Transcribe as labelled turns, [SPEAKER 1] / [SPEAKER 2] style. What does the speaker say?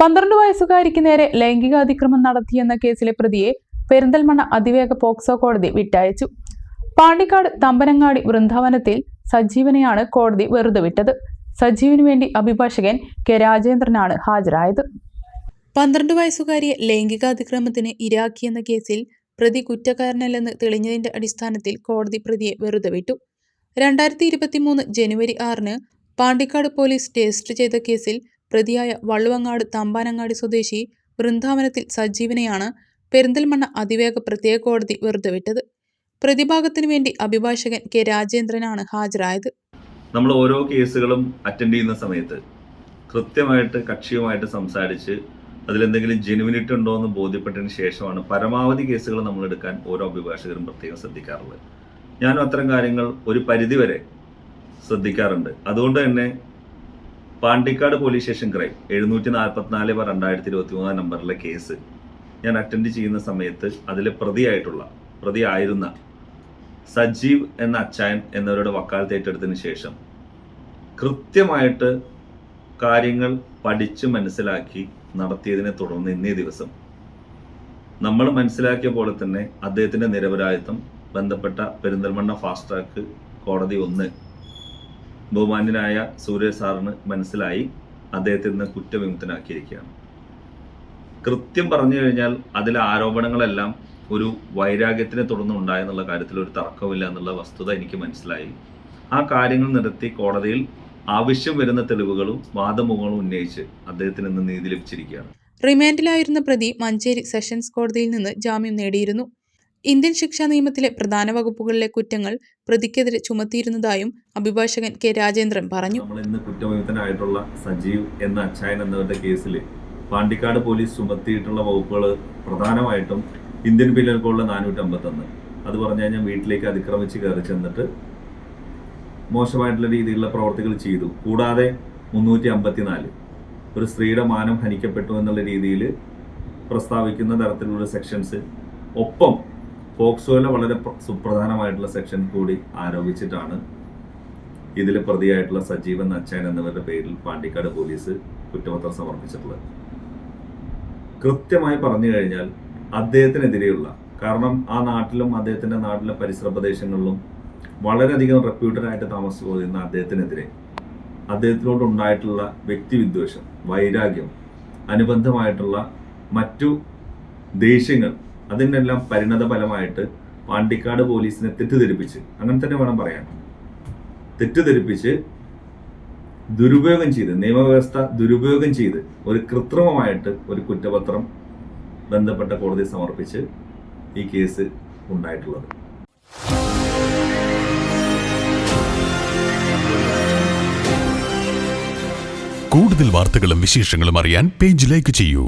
[SPEAKER 1] പന്ത്രണ്ട് വയസ്സുകാരിക്ക് നേരെ ലൈംഗിക അതിക്രമം നടത്തിയെന്ന കേസിലെ പ്രതിയെ പെരിന്തൽമണ്ണ അതിവേഗ പോക്സോ കോടതി വിട്ടയച്ചു. പാണ്ടിക്കാട് തമ്പനങ്ങാടി വൃന്ദാവനത്തിൽ സജീവനെയാണ് കോടതി വെറുതെ വിട്ടത്. സജീവിനു വേണ്ടി അഭിഭാഷകൻ കെ രാജേന്ദ്രനാണ് ഹാജരായത്. പന്ത്രണ്ട് വയസ്സുകാരിയെ ലൈംഗികാതിക്രമത്തിന് ഇരാക്കിയെന്ന കേസിൽ പ്രതി കുറ്റക്കാരനല്ലെന്ന് തെളിഞ്ഞതിന്റെ അടിസ്ഥാനത്തിൽ കോടതി പ്രതിയെ വെറുതെ വിട്ടു. രണ്ടായിരത്തി ഇരുപത്തിമൂന്ന് ജനുവരി ആറിന് പാണ്ടിക്കാട് പോലീസ് രജിസ്റ്റർ ചെയ്ത കേസിൽ പ്രതിയായ വള്ളുവങ്ങാട് തമ്പാനങ്ങാടി സ്വദേശി വൃന്ദാവനത്തിൽ സജീവനെയാണ് പെരിന്തൽമണ്ണ അതിവേഗ പ്രത്യേക കോടതി വെറുതെ വിട്ടത് പ്രതിഭാഗത്തിനു വേണ്ടി അഭിഭാഷകൻ കെ. രാജേന്ദ്രനാണ് ഹാജരായത്.
[SPEAKER 2] നമ്മൾ ഓരോ കേസുകളും അറ്റൻഡ് ചെയ്യുന്ന സമയത്ത് കൃത്യമായിട്ട് കക്ഷിയുമായിട്ട് സംസാരിച്ച് അതിലെന്തെങ്കിലും ജെനുവിനിറ്റി ഉണ്ടോ എന്ന് ബോധ്യപ്പെട്ടതിന് ശേഷമാണ് പരമാവധി കേസുകൾ നമ്മൾ എടുക്കാൻ ഓരോ അഭിഭാഷകരും പ്രത്യേകം ശ്രദ്ധിക്കാറുള്ളത്. ഞാനും അത്തരം കാര്യങ്ങൾ ഒരു പരിധിവരെ ശ്രദ്ധിക്കാറുണ്ട്. അതുകൊണ്ട് തന്നെ പാണ്ടിക്കാട് പോലീസ് സ്റ്റേഷൻ ക്രൈം. എഴുന്നൂറ്റി നാൽപ്പത്തിനാല് രണ്ടായിരത്തി ഇരുപത്തി മൂന്നാം നമ്പറിലെ കേസ്. ഞാൻ അറ്റൻഡ് ചെയ്യുന്ന സമയത്ത് അതിലെ പ്രതിയായിട്ടുള്ള പ്രതിയായിരുന്ന സജീവ് എന്ന അച്ചായൻ എന്നവരുടെ വക്കാലത്ത് ഏറ്റെടുത്തതിന് ശേഷം കൃത്യമായിട്ട് കാര്യങ്ങൾ പഠിച്ച് മനസ്സിലാക്കി നടത്തിയതിനെ തുടർന്ന് ഇന്നേ ദിവസം നമ്മൾ മനസ്സിലാക്കിയ പോലെ തന്നെ അദ്ദേഹത്തിന്റെ നിരപരാധിത്വം ബന്ധപ്പെട്ട പെരിന്തൽമണ്ണ ഫാസ്റ്റ് ട്രാക്ക് കോടതി ഒന്ന് ബഹുമാന്യനായ സൂര്യ സാറിന് മനസ്സിലായി അദ്ദേഹത്തിൽ നിന്ന് കുറ്റവിമുക്തനാക്കിയിരിക്കുകയാണ്. കൃത്യം പറഞ്ഞു കഴിഞ്ഞാൽ അതിലെ ആരോപണങ്ങളെല്ലാം ഒരു വൈരാഗ്യത്തിനെ തുടർന്ന് ഉണ്ടായെന്നുള്ള കാര്യത്തിൽ ഒരു തർക്കമില്ല എന്നുള്ള വസ്തുത എനിക്ക് മനസ്സിലായി. ആ കാര്യങ്ങൾ നിരത്തി കോടതിയിൽ ആവശ്യം വരുന്ന തെളിവുകളും വാദമുഖങ്ങളും ഉന്നയിച്ച് അദ്ദേഹത്തിന് ഇന്ന് നീതി ലഭിച്ചിരിക്കുകയാണ്.
[SPEAKER 1] റിമാൻഡിലായിരുന്ന പ്രതി മഞ്ചേരി സെഷൻസ് കോടതിയിൽ നിന്ന് ജാമ്യം നേടിയിരുന്നു. ഇന്ത്യൻ ശിക്ഷാ നിയമത്തിലെ പ്രധാന വകുപ്പുകളിലെ കുറ്റങ്ങൾ പ്രതിക്കെതിരെ ചുമത്തിയിരുന്നതായും അഭിഭാഷകൻ കെ രാജേന്ദ്രൻ പറഞ്ഞു.
[SPEAKER 2] നമ്മൾ ഇന്ന് കുറ്റവിമുക്തനായിട്ടുള്ള സജീവ് എന്ന അച്ചായൻ എന്നവരുടെ കേസിൽ പാണ്ടിക്കാട് പോലീസ് ചുമത്തിയിട്ടുള്ള വകുപ്പുകൾ പ്രധാനമായിട്ടും ഇന്ത്യൻ പീനൽ നാനൂറ്റി അമ്പത്തൊന്ന് അത് പറഞ്ഞു കഴിഞ്ഞാൽ വീട്ടിലേക്ക് അതിക്രമിച്ച് കയറി ചെന്നിട്ട് മോശമായിട്ടുള്ള രീതിയിലുള്ള പ്രവർത്തികൾ ചെയ്തു. കൂടാതെ മുന്നൂറ്റി അമ്പത്തിനാല് ഒരു സ്ത്രീയുടെ മാനം ഹനിക്കപ്പെട്ടു എന്നുള്ള രീതിയിൽ പ്രസ്താവിക്കുന്ന തരത്തിലുള്ള സെക്ഷൻസ് ഒപ്പം പോക്സോയിലെ വളരെ സുപ്രധാനമായിട്ടുള്ള സെക്ഷൻ കൂടി ആരോപിച്ചിട്ടാണ് ഇതിൽ പ്രതിയായിട്ടുള്ള സജീവൻ നച്ചാൻ എന്നിവരുടെ പേരിൽ പാണ്ടിക്കാട് പോലീസ് കുറ്റപത്രം സമർപ്പിച്ചിട്ടുള്ളത്. കൃത്യമായി പറഞ്ഞു കഴിഞ്ഞാൽ അദ്ദേഹത്തിനെതിരെയുള്ള കാരണം ആ നാട്ടിലും അദ്ദേഹത്തിന്റെ നാട്ടിലെ പരിസര പ്രദേശങ്ങളിലും വളരെയധികം റെപ്യൂട്ടഡായിട്ട് താമസിച്ചു പോയിരുന്ന അദ്ദേഹത്തിനെതിരെ അദ്ദേഹത്തിനോടുണ്ടായിട്ടുള്ള വ്യക്തിവിദ്വേഷം വൈരാഗ്യം അനുബന്ധമായിട്ടുള്ള മറ്റു ദേഷ്യങ്ങൾ അതിനെല്ലാം പരിണത ഫലമായിട്ട് പാണ്ടിക്കാട് പോലീസിനെ തെറ്റിദ്ധരിപ്പിച്ച് അങ്ങനെ തന്നെ വേണം പറയാൻ. തെറ്റിദ്ധരിപ്പിച്ച് ദുരുപയോഗം ചെയ്ത് നിയമവ്യവസ്ഥ ദുരുപയോഗം ചെയ്ത് ഒരു കൃത്രിമമായിട്ട് ഒരു കുറ്റപത്രം ബന്ധപ്പെട്ട കോടതി സമർപ്പിച്ച് ഈ കേസ് ഉണ്ടായിട്ടുള്ളത്.
[SPEAKER 3] കൂടുതൽ വാർത്തകളും വിശേഷങ്ങളും അറിയാൻ പേജ് ലൈക്ക് ചെയ്യൂ.